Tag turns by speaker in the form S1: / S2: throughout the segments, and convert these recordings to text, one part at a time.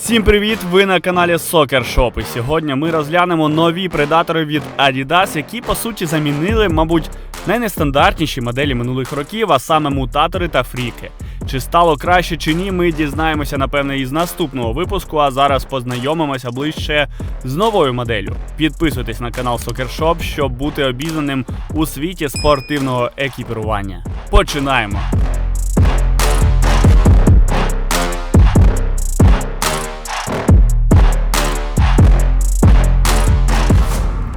S1: Всім привіт! Ви на каналі Soccer Shop. І сьогодні ми розглянемо нові предатори від Adidas, які по суті замінили, мабуть, найнестандартніші моделі минулих років, а саме мутатори та фріки. Чи стало краще чи ні, ми дізнаємося напевне із наступного випуску. А зараз познайомимося ближче з новою моделлю. Підписуйтесь на канал Soccer Shop, щоб бути обізнаним у світі спортивного екіпірування. Починаємо!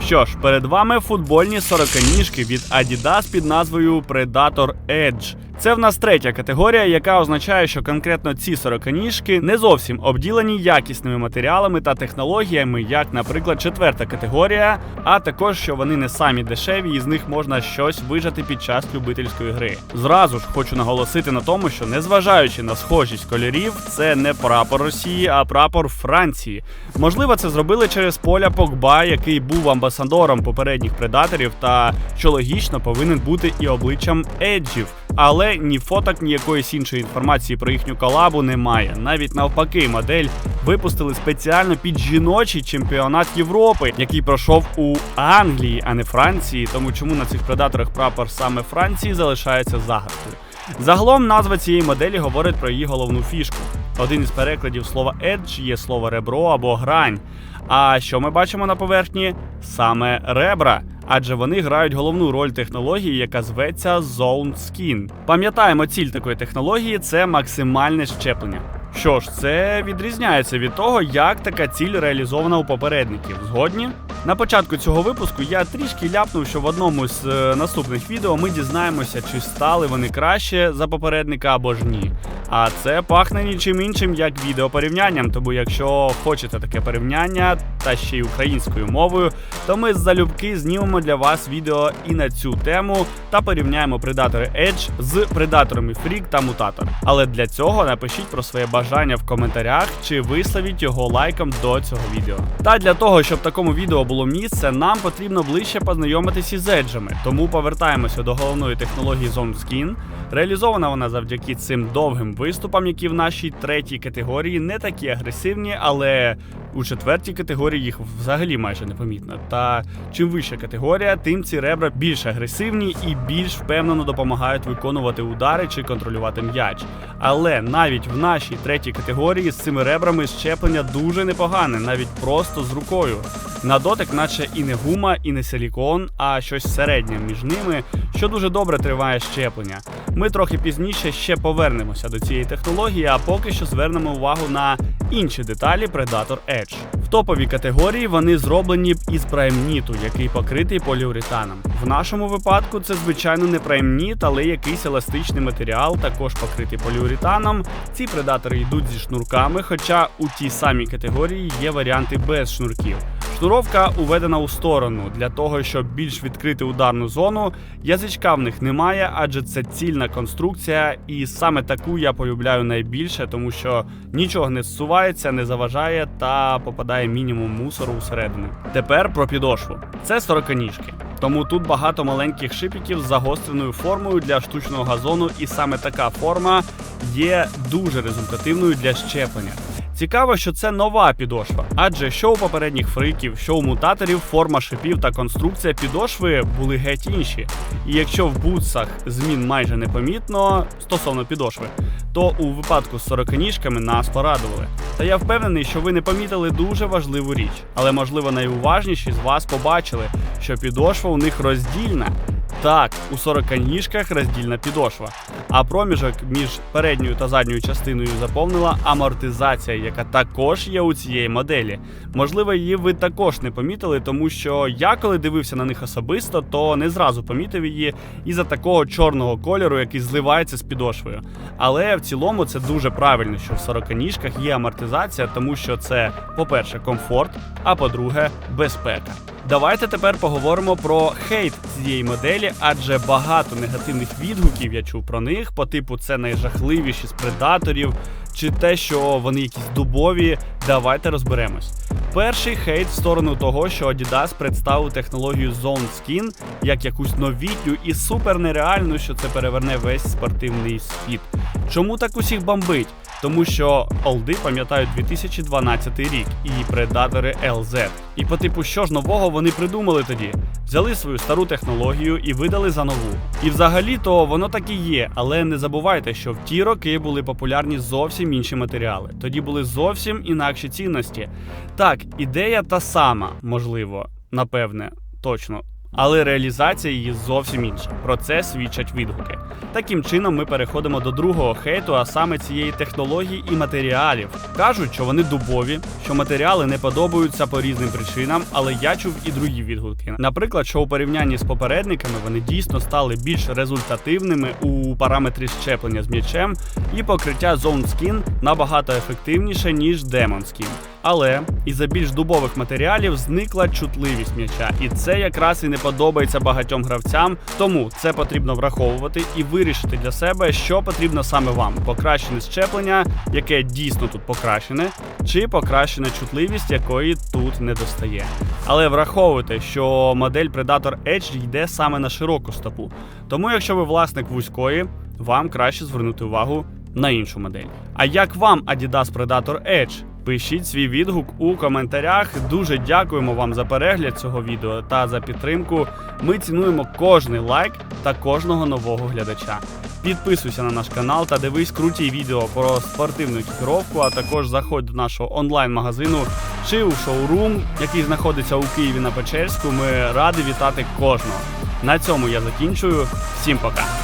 S1: Що ж, перед вами футбольні сороканіжки від Adidas під назвою Predator Edge. Це в нас третя категорія, яка означає, що конкретно ці сороканіжки не зовсім обділені якісними матеріалами та технологіями, як, наприклад, четверта категорія, а також що вони не самі дешеві, і з них можна щось вижати під час любительської гри. Зразу ж хочу наголосити на тому, що незважаючи на схожість кольорів, це не прапор Росії, а прапор Франції. Можливо, це зробили через поля Погба, який був амбасадором попередніх предаторів, та що логічно повинен бути і обличчям еджів. Але ні фоток, ні якоїсь іншої інформації про їхню колабу немає. Навіть навпаки, модель випустили спеціально під жіночий чемпіонат Європи, який пройшов у Англії, а не Франції. Тому чому на цих предаторах прапор саме Франції залишається загадкою. Загалом назва цієї моделі говорить про її головну фішку. Один із перекладів слова edge є слово ребро або грань. А що ми бачимо на поверхні? Саме ребра. Адже вони грають головну роль технології, яка зветься Zone Skin. Пам'ятаємо, ціль такої технології це максимальне щеплення. Що ж, це відрізняється від того, як така ціль реалізована у попередників. Згодні? На початку цього випуску я трішки ляпнув, що в одному з е, наступних відео ми дізнаємося, чи стали вони краще за попередника або ж ні. А це пахне нічим іншим, як відеопорівнянням. Тому якщо хочете таке порівняння та ще й українською мовою, то ми залюбки знімемо для вас відео і на цю тему та порівняємо предатори Edge з предаторами Freak та Mutator. Але для цього напишіть про своє бажання в коментарях чи висловіть його лайком до цього відео. Та для того, щоб такому відео було місце, нам потрібно ближче познайомитися із еджами. Тому повертаємося до головної технології Zone Skin. Реалізована вона завдяки цим довгим виступам, які в нашій третій категорії не такі агресивні, але у четвертій категорії їх взагалі майже непомітно. Та чим вища категорія, тим ці ребра більш агресивні і більш впевнено допомагають виконувати удари чи контролювати м'яч. Але навіть в нашій третій категорії з цими ребрами щеплення дуже непогане, навіть просто з рукою. На дотик, наче і не гума, і не силікон, а щось середнє між ними, що дуже добре триває щеплення. Ми трохи пізніше ще повернемося до цієї технології, а поки що звернемо увагу на інші деталі Predator Edge. В топовій категорії вони зроблені із праймніту, який покритий поліуретаном. В нашому випадку це звичайно не праймніт, але якийсь еластичний матеріал, також покритий поліуретаном. Ці предатори йдуть зі шнурками, хоча у тій самій категорії є варіанти без шнурків. Шнуровка уведена у сторону для того, щоб більш відкрити ударну зону. Язичка в них немає, адже це цільна конструкція, і саме таку я полюбляю найбільше, тому що нічого не зсувається, не заважає та попадає мінімум мусору усередину. Тепер про підошву. Це сороканіжки. Тому тут багато маленьких шипіків з загостреною формою для штучного газону, і саме така форма є дуже результативною для щеплення. Цікаво, що це нова підошва, адже що у попередніх фриків, що у мутаторів, форма шипів та конструкція підошви були геть інші. І якщо в бутсах змін майже непомітно стосовно підошви, то у випадку з сороканіжками нас порадували. Та я впевнений, що ви не помітили дуже важливу річ, але можливо найуважніші з вас побачили, що підошва у них роздільна. Так, у сороканіжках роздільна підошва, а проміжок між передньою та задньою частиною заповнила амортизація, яка також є у цієї моделі. Можливо, її ви також не помітили, тому що я коли дивився на них особисто, то не зразу помітив її із-за такого чорного кольору, який зливається з підошвою. Але в цілому це дуже правильно, що в сороканіжках є амортизація, тому що це, по-перше, комфорт, а по-друге, безпека. Давайте тепер поговоримо про хейт цієї моделі, адже багато негативних відгуків я чув про них, по типу це найжахливіші з предаторів, чи те, що вони якісь дубові. Давайте розберемось. Перший хейт в сторону того, що Adidas представив технологію Zone Skin як якусь новітню і супер нереальну, що це переверне весь спортивний світ. Чому так усіх бомбить? Тому що олди пам'ятають 2012 рік і предатори LZ. І по типу, що ж нового вони придумали тоді? Взяли свою стару технологію і видали за нову. І взагалі то воно так і є, але не забувайте, що в ті роки були популярні зовсім інші матеріали. Тоді були зовсім інакші цінності. Так, ідея та сама, можливо, напевне, точно. Але реалізація її зовсім інша. Про це свідчать відгуки. Таким чином, ми переходимо до другого хейту, а саме цієї технології і матеріалів. Кажуть, що вони дубові, що матеріали не подобаються по різним причинам, але я чув і другі відгуки. Наприклад, що у порівнянні з попередниками вони дійсно стали більш результативними у параметрі щеплення з м'ячем, і покриття Zone Skin набагато ефективніше, ніж Demon Skin. Але із-за більш дубових матеріалів зникла чутливість м'яча, і це якраз і не подобається багатьом гравцям. Тому це потрібно враховувати і вирішити для себе, що потрібно саме вам: покращене щеплення, яке дійсно тут покращене, чи покращена чутливість, якої тут не достає. Але враховуйте, що модель Predator Edge йде саме на широку стопу. Тому, якщо ви власник вузької, вам краще звернути увагу на іншу модель. А як вам Adidas Predator Edge? Пишіть свій відгук у коментарях. Дуже дякуємо вам за перегляд цього відео та за підтримку. Ми цінуємо кожний лайк та кожного нового глядача. Підписуйся на наш канал та дивись круті відео про спортивну екіпіровку, а також заходь до нашого онлайн-магазину чи у шоурум, який знаходиться у Києві на Печерську. Ми раді вітати кожного. На цьому я закінчую. Всім пока!